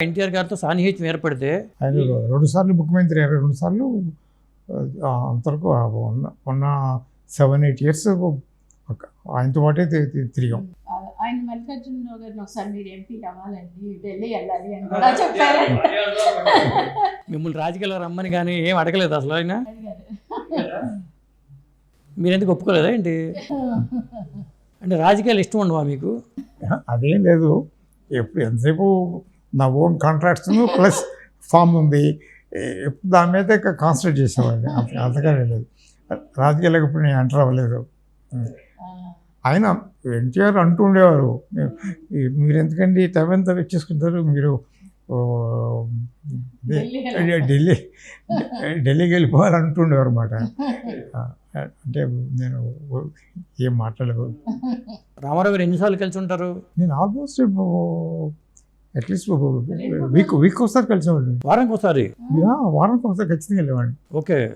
ఎన్టీఆర్ గారితో సాన్నిహిత్యం ఏర్పడితే ఆయన రెండు సార్లు ముఖ్యమంత్రి అయ్యారు రెండు సార్లు ఆ, అంతవరకు ఉన్న ఉన్న సెవెన్ ఎయిట్ ఇయర్స్ ఆయనతో పాటే తిరిగాం. ఆయన మల్లికార్జునరావు గారిని ఒకసారి మీరు ఎంపీ అవ్వాలండి ఢిల్లీ వెళ్ళాలి అని కూడా చెప్పారండి మిమ్మల్ని రాజకీయాల్లో రమ్మని కానీ ఏం అడగలేదు అసలు ఆయన? అడిగారు. మీరు ఎందుకు ఒప్పుకోలేదా ఏంటి? అంటే రాజకీయాలు ఇష్టం ఉండవా మీకు? అదేం లేదు ఎప్పుడు ఎంతసేపు నా ఓన్ కాంట్రాక్ట్స్ ప్లస్ ఫామ్ ఉంది. దాని మీద కాన్సన్ట్రేట్ చేసేవాడిని. అంత అంతగానే లేదు. రాజకీయాలకు ఇప్పుడు నేను ఎంటర్ అవ్వలేదు. ఆయన ఎన్టీఆర్ అంటూ ఉండేవారు. "మీ- మీరు ఎందుకండి టైం ఎంత వచ్చేసుకుంటారు మీరు ఢిల్లీ వెళ్ళాలి." ఢిల్లీ ఢిల్లీకి వెళ్ళిపోవాలి అంటుండేవారు అనమాట అంటే నేను ఏం మాట్లాడలేదు. రామారావు గారు ఎన్నిసార్లు కలిసి ఉంటారు? నేను ఆల్మోస్ట్ అట్లీస్ట్ వీక్ వీక్ ఒకసారి కలిసేవాడిని. వారానికి ఒకసారి? వారానికి ఒకసారి ఖచ్చితంగా వెళ్ళేవాడిని. ఓకే.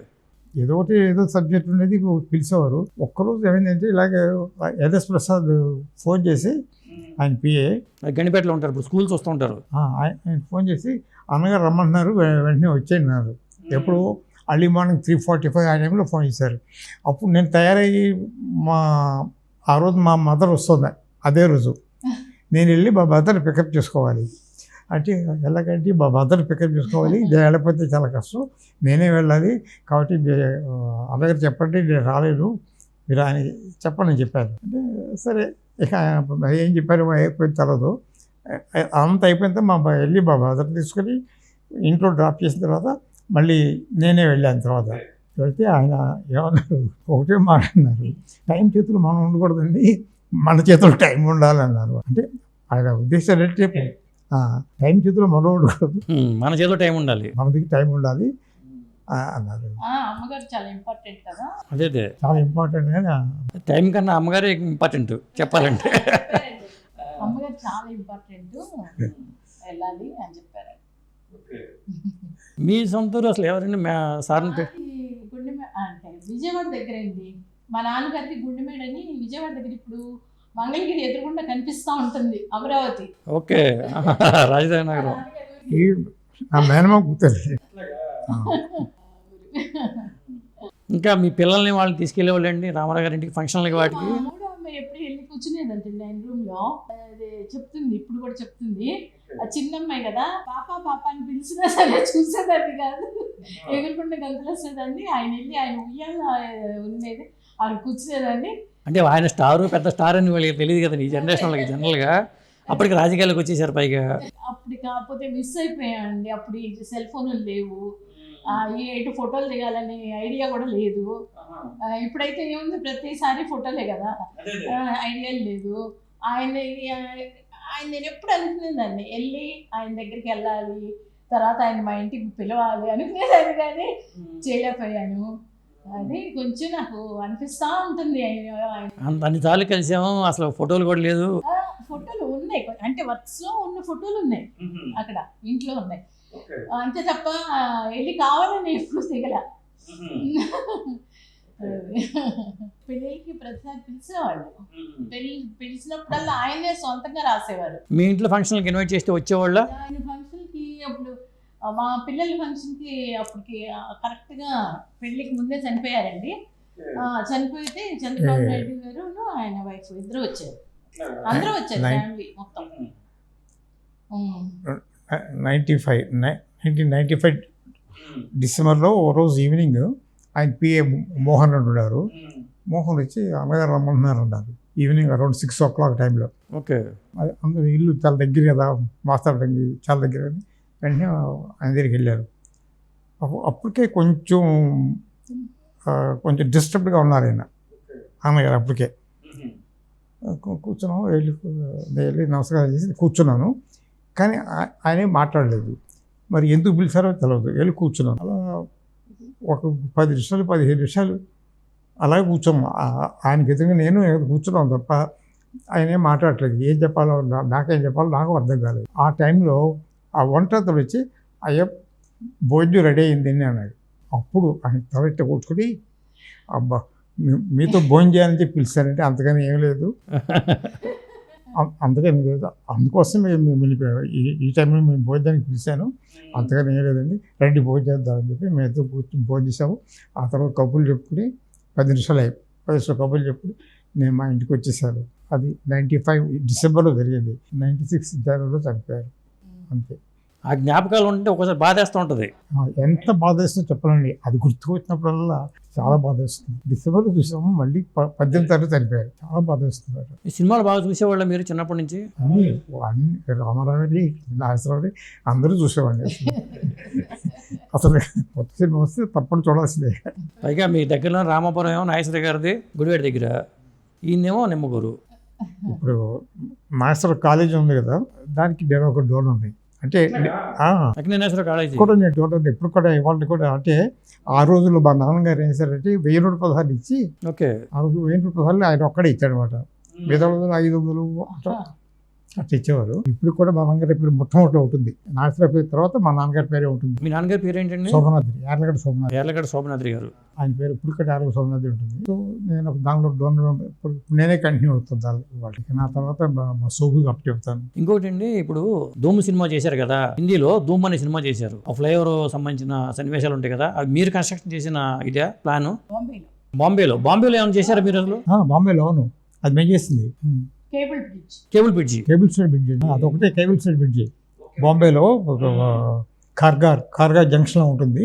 ఏదో ఒకటి ఏదో సబ్జెక్ట్ ఉండేది పిలిచేవారు. ఒక్కరోజు ఏమైందంటే ఇలాగే ఎల్ఎస్ ప్రసాద్ ఫోన్ చేసి ఆయన పిఏ గణిపేటలో ఉంటారు ఇప్పుడు స్కూల్స్ వస్తూ ఉంటారు. ఆయన ఫోన్ చేసి అన్నగారు రమ్మంటున్నారు వెంటనే వచ్చేయన్నారు. ఎప్పుడు early morning three forty five ఆ టైంలో ఫోన్ చేశారు. అప్పుడు నేను తయారయ్యి మా ఆ రోజు మా మదర్ వస్తుంది అదే రోజు. నేను వెళ్ళి మా మదర్ పికప్ చేసుకోవాలి. అంటే ఎలాగంటే మా మదర్ పికప్ చేసుకోవాలి. నేను వెళ్ళకపోతే చాలా కష్టం. నేనే వెళ్ళాలి. కాబట్టి అన్నగారు చెప్పండి నేను రాలేను. మీరు ఆయన చెప్పండి అని చెప్పారు. అంటే సరే ఇక ఏం చెప్పారు అయిపోయిన తర్వాత అంత అయిపోయిన మా బా- వెళ్ళి మా మదర్ తీసుకొని ఇంట్లో డ్రాప్ చేసిన తర్వాత మళ్ళీ నేనే వెళ్ళాను తర్వాత. వెళ్తే ఆయన ఏమన్నారు? ఒకటే మాట అన్నారు. టైం చేతులు మనం ఉండకూడదండి. మన చేతులు టైం ఉండాలన్నారు. అంటే ఆయన ఉద్దేశం ఏంటంటే ఆ, టైం చేతులు మనం ఉండకూడదు హ్మ్, మన చేతిలో టైం ఉండాలి. మన దగ్గర టైం ఉండాలి. ఆ, అన్నారు. ఆ, అమ్మగారు చాలా ఇంపార్టెంట్ కదా. అదే అదే. చాలా ఇంపార్టెంట్ కానీ టైం కన్నా అమ్మగారే ఇంపార్టెంట్ చెప్పాలంటే. అమ్మగారు చాలా ఇంపార్టెంట్ వెళ్ళాలి అని చెప్పారు. మీ సొంత ఊరు అసలు ఎవరండి? గుండెమే అంటే విజయవాడ దగ్గర అండి మా నాన్నగారికి గుండెమేడ అని విజయవాడ దగ్గర ఇప్పుడు మంగళగిరి ఎదురుగుండా కనిపిస్తూ ఉంటుంది అమరావతి. ఓకే. రాజధాని నగరం. ఈ నా మేనమా కూతురు. ఆ, ఇంకా మీ పిల్లల్ని వాళ్ళని తీసుకెళ్ళేవాళ్ళండి రామారావు గారి ఇంటికి ఫంక్షన్లకి వాటికి? ఎప్పుడు వెళ్ళి కూర్చునేదంటండి ఆయన రూమ్లో అదే చెప్తుంది ఇప్పుడు కూడా చెప్తుంది. ఆ చిన్న అమ్మాయి కదా పాప పాప అని పిలిచినా సరే చూసేదాన్ని కాదు. ఎగురుకుంటే గంతులేసేదాన్ని ఆయన వెళ్ళి ఆయన ఉయ్యాల ఉండేది. ఆయన కూర్చునేదాన్ని. అంటే ఆయన స్టారు పెద్ద స్టార్ అని వాళ్ళకి తెలియదు కదండి ఈ జనరేషన్ వాళ్ళకి జనరల్గా అప్పటికి రాజకీయాలకు వచ్చేసారు పైగా. అప్పుడు కాకపోతే మిస్ అయిపోయామండి. అప్పుడు ఈ సెల్ ఫోన్లు లేవు. ఆ, ఈ ఎటు ఫోటోలు దిగాలని ఐడియా కూడా లేదు. ఇప్పుడైతే ఏముంది ప్రతిసారి ఫోటోలే కదా. ఐడియా లేదు. ఆయన ఆయన నేను ఎప్పుడు అనుకునేదాన్ని వెళ్ళి ఆయన దగ్గరికి వెళ్ళాలి తర్వాత ఆయన మా ఇంటికి పిలవాలి అనుకునేదాన్ని కానీ చేయలేకపోయాను. అది కొంచెం నాకు అనిపిస్తూ ఉంటుంది అంత అన్నిసార్లు కలిసాము అసలు ఫోటోలు కూడా లేదు. ఫోటోలు ఉన్నాయి. అంటే వర్క్స్లో ఉన్న ఫోటోలు ఉన్నాయి. అక్కడ ఇంట్లో ఉన్నాయి. అంతే తప్ప వెళ్ళి కావాలని ఎప్పుడు దిగల. పెళ్ళికి ప్రతిసారి పిలిచేవాళ్ళు. పెళ్ళి పిలిచినప్పుడల్లా ఆయనే సొంతంగా రాసేవారు. మీ ఇంట్లో ఫంక్షన్లకు ఇన్వైట్ చేస్తే వచ్చేవాళ్ళ? ఆయన ఫంక్షన్కి అప్పుడు మా పిల్లల ఫంక్షన్కి అప్పటికి కరెక్ట్గా పెళ్ళికి ముందే చనిపోయారండి. ఆ, చనిపోతే చంద్రబాబు నాయుడు గారు ఆయన వైఫ్ ఇద్దరు వచ్చారు. అందరూ వచ్చారు ఫ్యామిలీ మొత్తం. Ninety five nineteen ninety five డిసెంబర్లో ఓ రోజు ఈవినింగ్ ఆయన పిఏ మోహన్ రెడ్డి ఉన్నారు. మోహన్ వచ్చి అమ్మగారు రమ్మంటున్నారు అన్నారు. Evening around six o'clock టైంలో. ఓకే. అది అందరూ ఇల్లు చాలా దగ్గర కదా మాస్తాపడంగి చాలా దగ్గర వెంటనే ఆయన దగ్గరికి వెళ్ళారు అప్పటికే కొంచెం కొంచెం డిస్టర్బ్డ్గా ఉన్నారు ఆయన. అన్నగారు అప్పటికే. కూర్చున్నాము కూర్చున్నాం వెళ్ళి వెళ్ళి నమస్కారం చేసి కూర్చున్నాను. కానీ ఆయనే ఆయన మాట్లాడలేదు. మరి ఎందుకు పిలిచారో తెలియదు వెళ్ళి కూర్చున్నాను. అలా ఒక పది నిమిషాలు పదిహేను నిమిషాలు అలాగే కూర్చున్నాం. ఆయన ఆయనకి ఎదురుగా నేను కూర్చున్నాను తప్ప ఆయన ఏం మాట్లాడట్లేదు. ఏం చెప్పాలో నా- నాకేం చెప్పాలో నాకు అర్థం కాలేదు. ఆ టైంలో ఆ వంట వచ్చి అయ్యో భోజనం రెడీ అయింది అని అన్నాడు. అప్పుడు ఆయన తలెట్ట కొట్టుకుని అబ్బా మీతో భోజనం చేయాలని చెప్పి పిలిచానంటే అంతగానే ఏం లేదు. అందుకని లేదు. అందుకోసం మేము ఈ టైంలో మేము భోజనానికి పిలిచాను. అంతకని ఏం లేదండి. రండి భోజనం చేద్దామని చెప్పి మేము కూర్చొని భోజనం చేసాము ఆ తర్వాత కబుర్లు చెప్పుకుని పది నిమిషాలు అయ్యి పది నిమిషాలు కబుర్లు చెప్పుకుని నేను మా ఇంటికి వచ్చేసాను. అది నైంటీ ఫైవ్ డిసెంబర్లో జరిగింది. నైంటీ సిక్స్ జనవరిలో చనిపోయారు. అంతే. ఆ జ్ఞాపకాలు ఉంటే ఒకసారి బాధేస్తూ ఉంటుంది. ఎంత బాధ వేస్తుందో చెప్పాలండి. అది గుర్తుకొచ్చినప్పుడల్లా చాలా బాధ వేస్తుంది డిసెంబర్లో చూసాము మళ్ళీ పద్దెనిమిది తారీఖు చనిపోయారు చాలా బాధ వేస్తున్నారు ఈ సినిమాలు బాగా చూసేవాళ్ళ మీరు చిన్నప్పటి నుంచి? అన్ని అన్ని రామారావు నాగేశ్వరరావు అందరూ చూసేవాడిని. అసలు కొత్త సినిమా వస్తే తప్పని చూడాల్సిందే. పైగా మీ దగ్గరలో రామాపురం ఏమో నాగేశ్వర గారిది గుడివాడి దగ్గర. ఈయనేమో నిమ్మగూరు ఇప్పుడు మాస్టర్ కాలేజీ ఉంది కదా దానికి నేను ఒక డోర్ ఉంది. అంటే ఆ, అగ్నేశ్వర కాలేజీ కూడా నేను ఉంది ఇప్పుడు కూడా ఇవాళ కూడా అంటే ఆ రోజుల్లో మా నాన్నగారు ఏం చేశారంటే వెయ్యి నూట పదహారు ఇచ్చి ఓకే. ఆ రోజు వెయ్యి నూట పదహారులు ఆయన ఒక్కడే ఇచ్చాడు అనమాట మిగతా ఐదు వందలు అట్లా. అట్లా ఇచ్చేవారు. ఇప్పుడు కూడా మా నాన్నగారి పేరు మొట్టమొదటి ఉంటుంది నాగేశ్వర పేరు తర్వాత మా నాన్నగారి పేరే ఉంటుంది. మీ నాన్నగారి పేరు ఏంటండి? శోభనాద్రి యార్లగడ్డ శోభనాద్రి. ఏర్లగడ్డ శోభనాద్రి గారు. ఆయన పేరు ఇప్పుడు కూడా యార్లగడ్డ శోభనాద్రి ఉంటుంది. సో నేను ఒక దానిలో డోనర్ ఇప్పుడు నేనే కంటిన్యూ అవుతుంది వాళ్ళకి. నా తర్వాత మా- సోబుకి అప్ చెప్తాను. ఇంకోటి అండి ఇప్పుడు ధూమ్ సినిమా చేశారు కదా హిందీలో ధూమ్ అనే సినిమా చేశారు. ఆ ఫ్లైఓవర్ సంబంధించిన సన్నివేశాలు ఉంటాయి కదా అవి మీరు కన్స్ట్రక్షన్ చేసిన ఇదే ప్లాన్ బాంబేలో. బాంబేలో. బాంబేలో ఏమైనా చేశారా మీరు అసలు ఆ, బాంబేలో అవును. అది మేము చేసింది. Cable bridge. Cable bridge. Cable state bridge అదొకటే కేబుల్ స్టేట్ బ్రిడ్జ్. బాంబేలో ఒక కార్గార్ కార్గార్ జంక్షన్లో ఉంటుంది.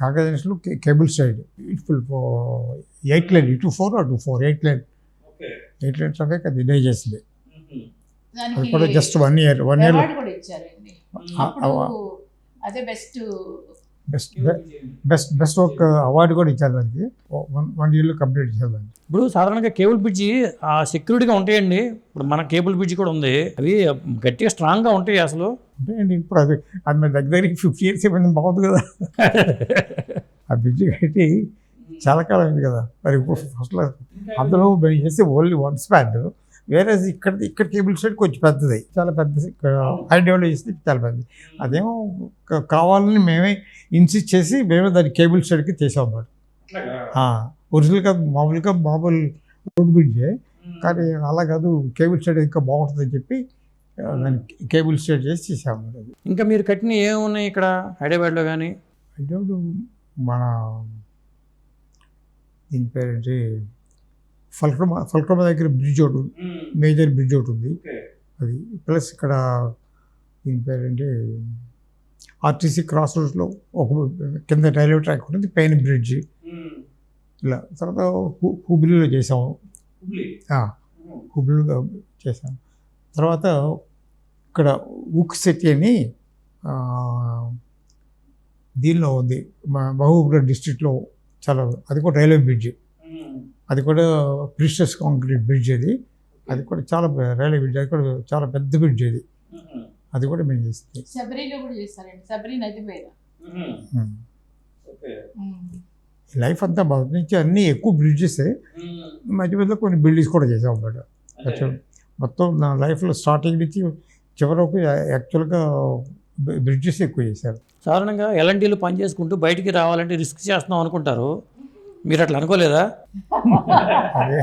కార్గార్ జంక్షన్లో cable state it full eight line ఇటు ఫోర్ అటు four eight line. Eight line traffic అది డే చేసింది. అది కూడా దానికి just one year one year అదే బెస్ట్ బెస్ట్ బెస్ట్ బెస్ట్ ఒక అవార్డు కూడా ఇచ్చారు దానికి వన్ వన్ ఇయర్లో కంప్లీట్ చేశారు దాన్ని ఇప్పుడు సాధారణంగా కేబుల్ బ్రిడ్జి ఆ సెక్యూరిటీగా ఉంటాయండి. ఇప్పుడు మన కేబుల్ బ్రిడ్జి కూడా ఉంది. అవి గట్టిగా స్ట్రాంగ్గా ఉంటాయి అసలు. అంటే అండి ఇప్పుడు అది అది మన దగ్గర దగ్గరికి ఫిఫ్టీ ఇయర్స్ అయిపోయింది బాగుంది కదా. ఆ బ్రిడ్జ్ కట్టి చాలా కాలం అయింది కదా. మరి ఇప్పుడు ఫస్ట్లో అందులో చేస్తే ఓన్లీ వన్ స్పాన్ వేరే ఇక్కడ ఇక్కడ కేబుల్ స్టేట్ కొంచెం పెద్దది. చాలా పెద్దది చేస్తే చాలా పెద్దది. అదేమో కావాలని మేమే ఇన్సిస్ట్ చేసి మేమే దాన్ని కేబుల్ స్టేట్కి చేసాం అన్నమాట. ఒరిజినల్గా మామూలుగా మామూలు రోడ్ బ్రిడ్జే కానీ అలా కాదు కేబుల్ స్టేట్ ఇంకా బాగుంటుందని చెప్పి దాన్ని కేబుల్ స్టేట్ చేసి చేసాము అది. ఇంకా మీరు కట్టిన ఏమున్నాయి ఇక్కడ హైదరాబాద్లో కానీ? ఇప్పుడు మన దీని పేరేంటి? ఫల్క్రమ ఫల్క్రమ దగ్గర బ్రిడ్జ్ ఒకటి. మేజర్ బ్రిడ్జ్ ఒకటి ఉంది. అది ప్లస్ ఇక్కడ దీని పేరేంటి? ఆర్టీసీ క్రాస్ రోడ్స్లో ఒక కింద రైల్వే ట్రాక్ ఉంటుంది పైన బ్రిడ్జ్. ఇలా తర్వాత హుబ్లీలో చేసాము హుబ్లీలో చేసాం తర్వాత ఇక్కడ ఉక్ సిటీ అని దీనిలో ఉంది. మా మహబూబ్నగర్ డిస్ట్రిక్ట్లో చాలా అది కూడా రైల్వే బ్రిడ్జ్. అది కూడా ప్రిషియస్ కాంక్రీట్ బ్రిడ్జ్ అది. అది కూడా చాలా రైల్వే బ్రిడ్జ్ అది కూడా చాలా పెద్ద బ్రిడ్జ్ అది. అది కూడా మేము శబరిలో కూడా చేస్తారండి. శబరి నది మీద. లైఫ్ అంతా మొదటి నుంచి అన్నీ ఎక్కువ బ్రిడ్జెస్ మధ్య మధ్యలో కొన్ని బిల్డింగ్స్ కూడా చేసాం అన్నమాట. మొత్తం మొత్తం నా లైఫ్లో స్టార్టింగ్ నుంచి చివరి వరకు యాక్చువల్గా బ్రిడ్జెస్ ఎక్కువ చేశారు. సాధారణంగా ఎల్ఎన్టీలు పని చేసుకుంటూ బయటికి రావాలంటే రిస్క్ చేస్తున్నాం అనుకుంటారు. మీరు అట్లా అనుకోలేదా? అదే.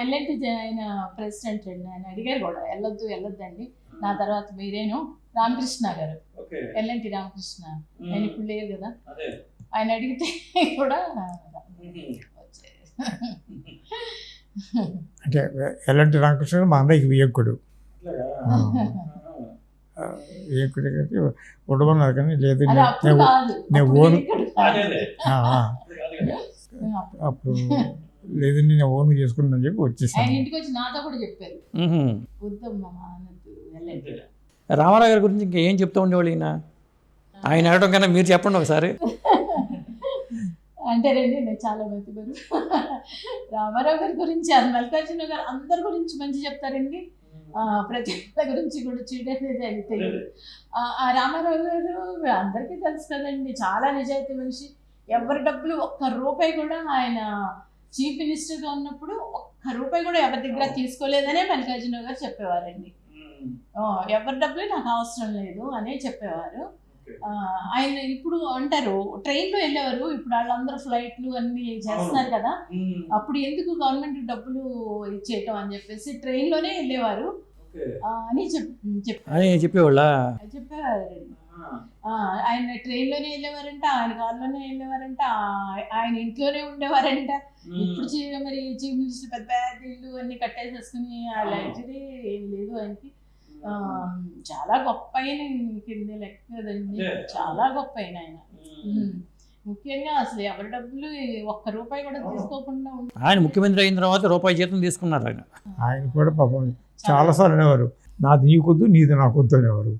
ఎల్ఎన్టీ ఆయన ప్రెసిడెంట్ అండి. ఆయన అడిగారు కూడా వెళ్ళొద్దు వెళ్ళొద్దండి నా తర్వాత మీరేను. రామకృష్ణ గారు. ఎల్ఎన్టీ రామకృష్ణ. ఆయన ఇప్పుడు లేరు కదా. ఆయన అడిగితే కూడా అంటే ఎలాంటి రామకృష్ణ మా అన్నయ్యకి వియ్యకుడు. వియ్యకుడు కాబట్టి ఉండమన్నారు కానీ లేదు నేను- నేను- నేను ఓన్-. అప్పుడు లేదు నేను ఓన్ చేసుకున్నాను చెప్పి ఆయన వచ్చేసాను ఇంటికి వచ్చి నాతో కూడా చెప్పారు. వద్దమ్మా రామారావు గారి గురించి ఇంకా ఏం చెప్తూ ఉండేవాళ్ళు ఈయన? ఆయన అడగడం కన్నా మీరు చెప్పండి ఒకసారి. అంటే రండి నేను చాలా బతుకురు రామారావు గారి గురించి అది మల్లికార్జున గారు అందరి గురించి మంచి చెప్తారండి. ఆ, ప్రతి ఒక్కరి గురించి కూడా చీట ఆ రామారావు గారు అందరికీ తెలుసు కదండి చాలా నిజాయితీ మనిషి. ఎవరి డబ్బులు ఒక్క రూపాయి కూడా ఆయన చీఫ్ మినిస్టర్గా ఉన్నప్పుడు ఒక్క రూపాయి కూడా ఎవరి దగ్గర తీసుకోలేదనే మల్లికార్జున గారు చెప్పేవారండి. ఆ, ఎవరి డబ్బులు నాకు అవసరం లేదు అనే చెప్పేవారు. ఆ, ఆయన ఇప్పుడు అంటారు ట్రైన్లో వెళ్ళేవారు ఇప్పుడు వాళ్ళందరూ ఫ్లైట్లు అన్ని చేస్తున్నారు కదా అప్పుడు ఎందుకు గవర్నమెంట్ డబ్బులు ఇచ్చేయటం అని చెప్పేసి ట్రైన్లోనే వెళ్ళేవారు. అని చెప్ చెప్ అని చెప్పేవాళ్ళ? చెప్పేవారు ఆ, ఆయన ట్రైన్లోనే వెళ్ళేవారంట ఆయన కార్లోనే వెళ్ళేవారంట ఆయన ఇంట్లోనే ఉండేవారంట. ఇప్పుడు చీ- మరి చీఫ్ మినిస్టర్ పెద్ద పెద్ద ఇల్లు అన్ని కట్టేసేసుకుని ఆ లగ్జరీ ఏం లేదు ఆయనకి. ఆ, చాలా గొప్ప ఆయన కింద లెక్క కదండి. చాలా గొప్ప ఆయన ఆయన. ముఖ్యంగా అసలు ఎవరి డబ్బులు ఒక్క రూపాయి కూడా తీసుకోకుండా ఆయన ముఖ్యమంత్రి అయిన తర్వాత రూపాయి జీతం తీసుకున్నారు ఆయన. ఆయన కూడా పాపం చాలాసార్లు అనేవారు నాది నీకొద్దు నీది నాకొద్దు అనేవారు.